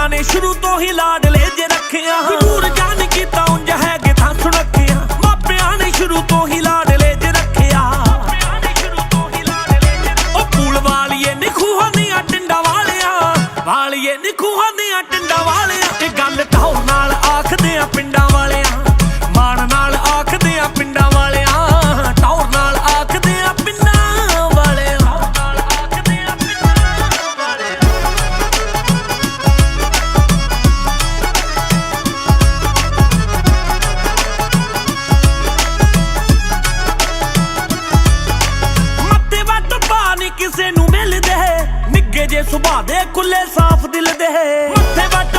ਮਾਪਿਆਂ ਨੇ ਸ਼ੁਰੂ ਤੋਂ ਹੀ ਲਾਡਲੇ ਜੇ ਰੱਖਿਆ। ਜ਼ਰੂਰ ਜਾਣ ਕੀਤਾ ਉਂਝ ਹੈਗੇ ਤਾਂ ਸੁਣੱਖਿਆ। ਮਾਪਿਆਂ ਨੇ ਸ਼ੁਰੂ ਤੋਂ ਹੀ ਲਾਡਲੇ ਜੇ ਰੱਖਿਆ। ਉਹ ਪੂਲ ਵਾਲੀਏ ਨਿਖੂਹਾਂ ਦੀਆਂ ਟਿੰਡਾ ਵਾਲਿਆ। ਵਾਲੀਏ ਨਿਖੂਹਾਂ ਦੀਆਂ ਟਿੰਡਾ ਵਾਲਿਆ। ਇਹ ਗੱਲ ਕਿਸੇ ਨੂੰ ਮਿਲਦੇ। ਨਿੱਗੇ ਜੇ ਸੁਭਾਅ ਦੇ ਖੁੱਲੇ ਸਾਫ਼ ਦਿਲ ਦੇ। ਮੱਥੇ ਵੱਟ